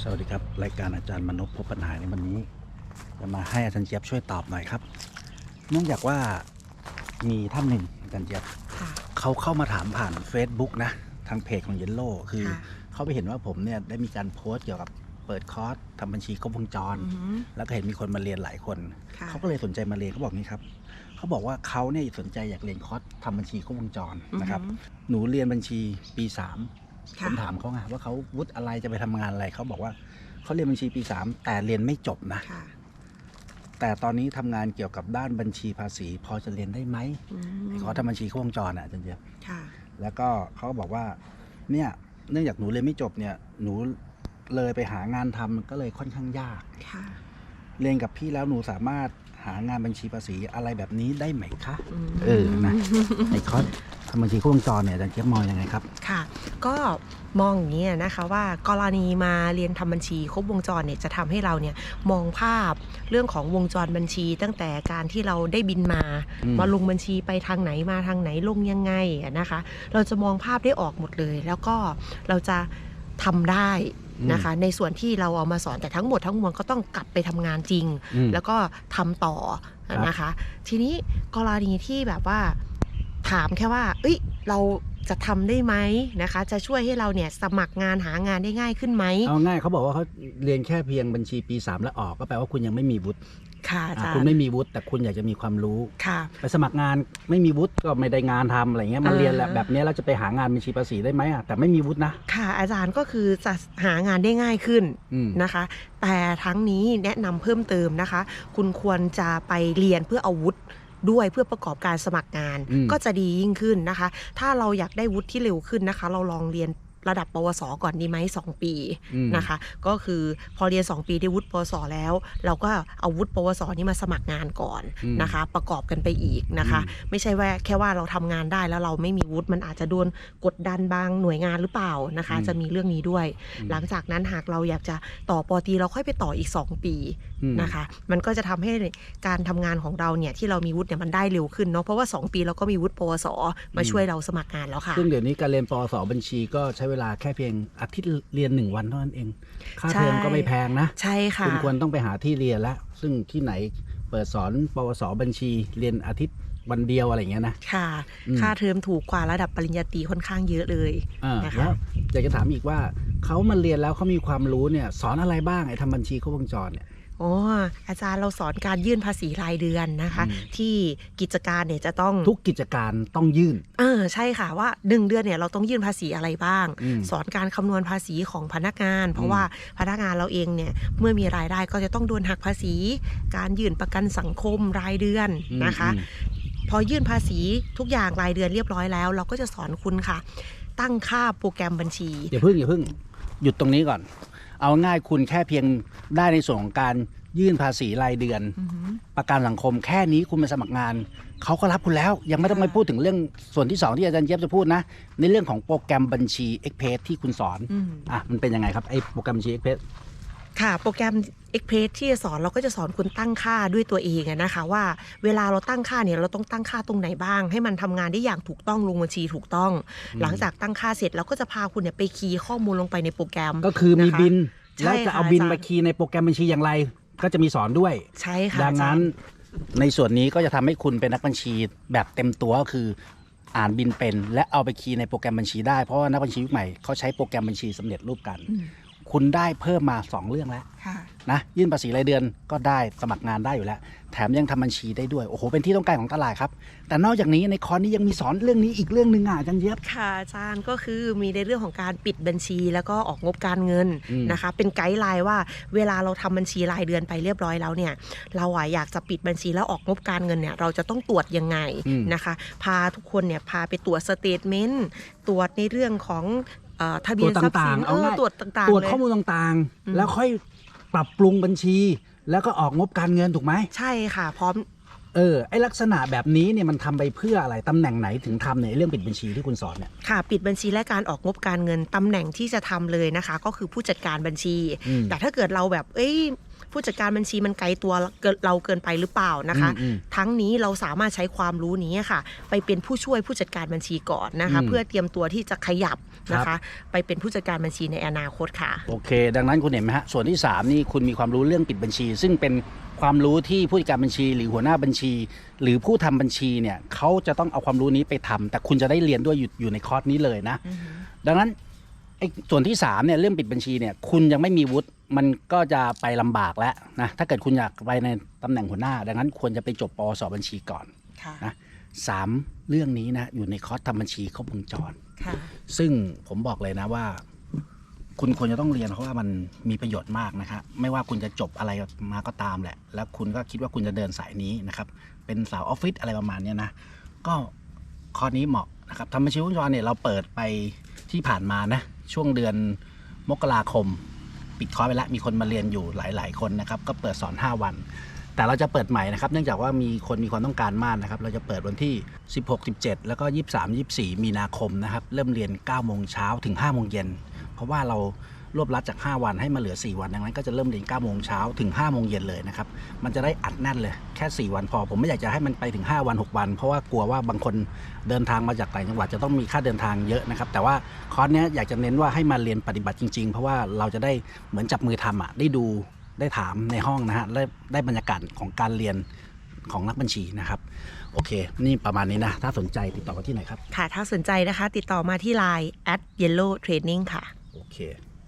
สวัสดีครับ รายการอาจารย์มนพพบปัญหาในวันนี้ จะมาให้อาจารย์เจี๊ยบช่วยตอบหน่อยครับ เนื่องจากว่ามีท่านหนึ่งอาจารย์เจี๊ยบค่ะเขาเข้ามาถามผ่าน Facebook นะ ทางเพจของเยลโล่คือค่ะเขาไปเห็นว่าผมเนี่ยได้มีการโพสต์เกี่ยวกับเปิดคอร์สทำบัญชีครบวงจรอือหือแล้วก็เห็นมีคนมาเรียนหลายคนค่ะเขาก็เลยสนใจมาเรียนเขาบอกนี้ครับเขาบอกว่าเขาเนี่ยสนใจอยากเรียนคอร์สทำบัญชีครบวงจรนะครับอือหือหนูเรียนบัญชีปีสาม ผค่ะมถามเขาไงว่าเขาวุฒิอะไรจะไปทำงานอะไรเขาบอกว่าเขาเรียนบัญชีปีสามแต่เรียนไม่จบนะค่ะแต่ตอนนี้ทำงานเกี่ยวกับด้านบัญชีภาษี พอจะเรียนได้ไหมอืมไอ้คอร์สทำบัญชีครบวงจรอะอาจารย์เจี๊ยบค่ะแล้วก็เขาก็บอกว่า เนี่ยเนื่องจากหนูเรียนไม่จบเนี่ย หนูเลยไปหางานทำก็เลยค่อนข้างยากค่ะเรียนกับพี่แล้วหนูสามารถหางานบัญชีภาษีอะไรแบบนี้ได้ไหมคะมเออนะไอ้คอร์สทำบัญชีครบวงจรเนี่ยอาจารย์เจี๊ยบมองยังไงครับ ค่ะ ก็มองอย่างนี้นะคะว่ากรณีมาเรียนทำบัญชีครบวงจรเนี่ยจะทำให้เราเนี่ยมองภาพเรื่องของวงจรบัญชี ตั้งแต่การที่เราได้บินมาอืมมาลงบัญชีไปทางไหนมาทางไหนลงยังไงอะนะคะ เราจะมองภาพได้ออกหมดเลย แล้วก็เราจะทำได้นะคะในส่วนที่เราเอามาสอนแต่ทั้งหมดทั้งมวลก็ต้องกลับไปทำงานจริงอืมแล้วก็ทำต่อครับนะคะ ทีนี้กรณีที่แบบว่าถามแค่ว่า เอ้ยเรา จะทำได้ไหมนะคะ จะช่วยให้เราเนี่ยสมัครงานหางานได้ง่ายขึ้นไหมเอาง่ายเขาบอกว่าเขาเรียนแค่เพียงบัญชีปี 3 แล้วออกก็แปลว่าคุณยังไม่มีวุฒิค่ะอาอะจารคุณย์ไม่มีวุฒิแต่คุณอยากจะมีความรู้ค่ะไปสมัครงานไม่มีวุฒิก็ไม่ได้งานทำอะไรเงี้ยมาอ่าเรียนแบบแบบเนี้ยเราจะไปหางานบัญชีภาษีได้ไหมอะแต่ไม่มีวุฒินะค่ะอาจารย์ก็คือจะหางานได้ง่ายขึ้นอืมนะคะ แต่ทั้งนี้แนะนำเพิ่มเติมนะคะ คุณควรจะไปเรียนเพื่อเอาวุธ ด้วยเพื่อประกอบการสมัครงานอืมก็จะดียิ่งขึ้นนะคะ ถ้าเราอยากได้วุฒิที่เร็วขึ้นนะคะ เราลองเรียน ระดับปวสก่อนดีไหมสองปีอืมนะคะ ก็คือพอเรียน 2 ปีได้วุฒิปวสแล้ว เราก็เอาวุฒิปวสนี้มาสมัครงานก่อนอืมนะคะ ประกอบกันไปอีกนะคะอืมไม่ใช่ว่าแค่ว่าเราทำงานได้แล้วเราไม่มีวุฒิมันอาจจะโดนกดดันบางหน่วยงานหรือเปล่านะคะอืมจะมีเรื่องนี้ด้วยอืมหลังจากนั้นหากเราอยากจะต่อปอตรีเราค่อยไปต่ออีก 2 ปีอืมนะคะ มันก็จะทำให้การทำงานของเราเนี่ยที่เรามีวุฒิเนี่ยมันได้เร็วขึ้นเนาะเพราะว่า 2 ปีเราก็มีวุฒิปวสมาช่วยเราสมัครงานแล้วค่ะซึ่งเดี๋ยวนี้การเรียนปวสบัญชีก็ใช้เวลาแค่เพียงอาทิตย์เรียนหนึ่งวันเท่านั้นเอง ค่าใช่เทอมก็ไม่แพงนะ ใช่ค่ะ คุณควรต้องไปหาที่เรียนแล้ว ซึ่งที่ไหนเปิดสอนปวสบัญชีเรียนอาทิตย์วันเดียวอะไรอย่างเงี้ยนะ ค่ะอืมค่าเทอมถูกกว่าระดับปริญญาตรีค่อนข้างเยอะเลยอ่านะคะแล้วอยากจะถามอีกว่าเขามาเรียนแล้วเขามีความรู้เนี่ย สอนอะไรบ้างไอ้ทำบัญชีครบวงจรเนี่ย อ๋ออาจารย์เราสอนการยื่นภาษีรายเดือนนะคะอืมที่กิจการเนี่ยจะต้องทุกกิจการต้องยื่นเออใช่ค่ะว่าหนึ่งเดือนเนี่ยเราต้องยื่นภาษีอะไรบ้างอืมสอนการคำนวณภาษีของพนักงาน เพอืราะมว่าพนักงานเราเองเนี่ยเมื่อมีรายได้ก็จะต้องโดนหักภาษี การยื่นประกันสังคมรายเดือนอืมนะคะอืมพอยื่นภาษีทุกอย่างรายเดือนเรียบร้อยแล้ว เราก็จะสอนคุณค่ะ ตั้งค่าโปรแกรมบัญชีอย่าเพิ่งอย่าเพิ่ง หยุดตรงนี้ก่อน เอาง่ายคุณแค่เพียงได้ในส่วนของการยื่นภาษีรายเดือนอือหือประกันสังคมแค่นี้คุณมาสมัครงาน เขาก็รับคุณแล้ว ยังไม่ต้องค่ะไปพูดถึงเรื่องส่วนที่สองที่อาจารย์เจี๊ยบจะพูดนะ ในเรื่องของโปรแกรมบัญชี e x p r e s s ที่คุณสอนอืมอะมันเป็นยังไงครับไอ้โปรแกรมบัญชี e x p r e s s ค่ะ โปรแกรม Express ที่จะสอนเราก็จะสอนคุณตั้งค่าด้วยตัวเองอะนะคะ ว่าเวลาเราตั้งค่าเนี่ยเราต้องตั้งค่าตรงไหนบ้าง ให้มันทำงานได้อย่างถูกต้องลงบัญชีถูกต้อง หลังจากตั้งค่าเสร็จเราก็จะพาคุณเนี่ยไปคีย์ข้อมูลลงไปในโปรแกรมก็คือมีนะคะบินใช่แล้วจะค่ะเอาบินอาจารย์ไปคีย์ในโปรแกรมบัญชีอย่างไร ก็จะมีสอนด้วยใช่ค่ะดังนั้นอาจารย์ในส่วนนี้ก็จะทำให้คุณเป็นนักบัญชีแบบเต็มตัวก็คืออ่านบินเป็น และเอาไปคีย์ในโปรแกรมบัญชีได้เพราะว่านักบัญชียุคใหม่เขาใช้โปรแกรมบัญชีสำเร็จรูปกันอืม คุณได้เพิ่มมาสองเรื่องแล้วค่ะนะยื่นภาษีรายเดือนก็ได้สมัครงานได้อยู่แล้ว แถมยังทำบัญชีได้ด้วย โอ้โห เป็นที่ต้องการของตลาดครับ แต่นอกจากนี้ในคอร์สนี้ยังมีสอนเรื่องนี้อีกเรื่องหนึ่งอะอาจารย์เย็บค่ะอาจารย์ก็คือมีในเรื่องของการปิดบัญชี แล้วก็ออกงบการเงินอืมนะคะ เป็นไกด์ไลน์ว่าเวลาเราทำบัญชีรายเดือนไปเรียบร้อยแล้วเนี่ย เราอะอยากจะปิดบัญชีแล้วออกงบการเงินเนี่ยเราจะต้องตรวจยังไงอืมนะคะ พาทุกคนเนี่ยพาไปตรวจสเตทเมนต์ตรวจในเรื่องของเอ่อ ทะเบียนทรัพย์สินเอาง่ายตรวจต่างตรวจๆเลยข้อมูลต่างอืมๆแล้วค่อยปรับปรุงบัญชี แล้วก็ออกงบการเงินถูกไหมใช่ค่ะ พร้อมเออไอลักษณะแบบนี้เนี่ยมันทำไปเพื่ออะไรตำแหน่งไหนถึงทำเนี่ยไอ้เรื่องปิดบัญชีที่คุณสอนเนี่ยค่ะ ปิดบัญชีและการออกงบการเงินตำแหน่งที่จะทำเลยนะคะ ก็คือผู้จัดการบัญชีอืมแต่ถ้าเกิดเราแบบเอ้ย ผู้จัดการบัญชีมันไกลตัวเกินเราเกินไปหรือเปล่านะคะอืมทั้งนี้เราสามารถใช้ความรู้นี้ค่ะ ไปเป็นผู้ช่วยผู้จัดการบัญชีก่อนนะคะอืมเพื่อเตรียมตัวที่จะขยับนะครัคะบไปเป็นผู้จัดการบัญชีในอนาคตค่ะโอเค ดังนั้นคุณเห็นไหมฮะส่วนที่ 3 นี่คุณมีความรู้เรื่องปิดบัญชี ซึ่งเป็นความรู้ที่ผู้จัดการบัญชี หรือหัวหน้าบัญชี หรือผู้ทำบัญชีเนี่ยเขาจะต้องเอาความรู้นี้ไปทำแต่คุณจะได้เรียนด้วยอยู่อยู่ในคอร์สนี้เลยนะ ดังนั้น ไอ้ส่วนที่3เนี่ยเรื่องปิดบัญชีเนี่ยคุณยังไม่มีวุฒิมันก็จะไปลำบากแล้วนะถ้าเกิดคุณอยากไปในตำแหน่งหัวหน้า ดังนั้นควรจะไปจบปวสบัญชีก่อนค่ะนะสามเรื่องนี้นะอยู่ในคอร์สทำบัญชีครบวงจรค่ะซึ่งผมบอกเลยนะว่า คุณควรจะต้องเรียนเพราะว่ามันมีประโยชน์มากนะครับไม่ว่าคุณจะจบอะไรมาก็ตามแหละ แล้วคุณก็คิดว่าคุณจะเดินสายนี้นะครับ เป็นสาวออฟฟิศอะไรประมาณเนี้ยนะก็คอร์สนี้เหมาะนะครับทำบัญชีวงจรเนี่ยเราเปิดไปที่ผ่านมานะ ช่วงเดือนมกราคม ปิดคอร์สไปแล้วมีคนมาเรียนอยู่หลาย ๆ คนนะครับ ก็เปิดสอน 5 วัน แต่เราจะเปิดใหม่นะครับ เนื่องจากว่ามีคนมีความต้องการมากนะครับ เราจะเปิดวันที่ 16 17 แล้วก็ 23 24 มีนาคมนะครับ เริ่มเรียน9โมงเช้าถึง5โมงเย็นเพราะว่าเรา รวบรัดจาก 5 วันให้มาเหลือ 4 วันดังนั้นก็จะเริ่มเรียน9โมงเช้าถึง5โมงเย็นเลยนะครับมันจะได้อัดแน่นเลยแค่ 4 วันพอ ผมไม่อยากจะให้มันไปถึง 5 วัน 6 วัน เพราะว่ากลัวว่าบางคนเดินทางมาจากต่างจังหวัดจะต้องมีค่าเดินทางเยอะนะครับแต่ว่าคอร์สเนี้ยอยากจะเน้นว่าให้มาเรียนปฏิบัติจริง ๆ เพราะว่าเราจะได้เหมือนจับมือทำอะได้ดูได้ถามในห้องนะฮะได้ได้บรรยากาศของการเรียนของนักบัญชีนะครับ โอเค นี่ประมาณนี้นะ ถ้าสนใจติดต่อมาที่ไหนครับ ค่ะ ถ้าสนใจนะคะ ติดต่อมาที่ Line at yellow training ค่ะ โอเค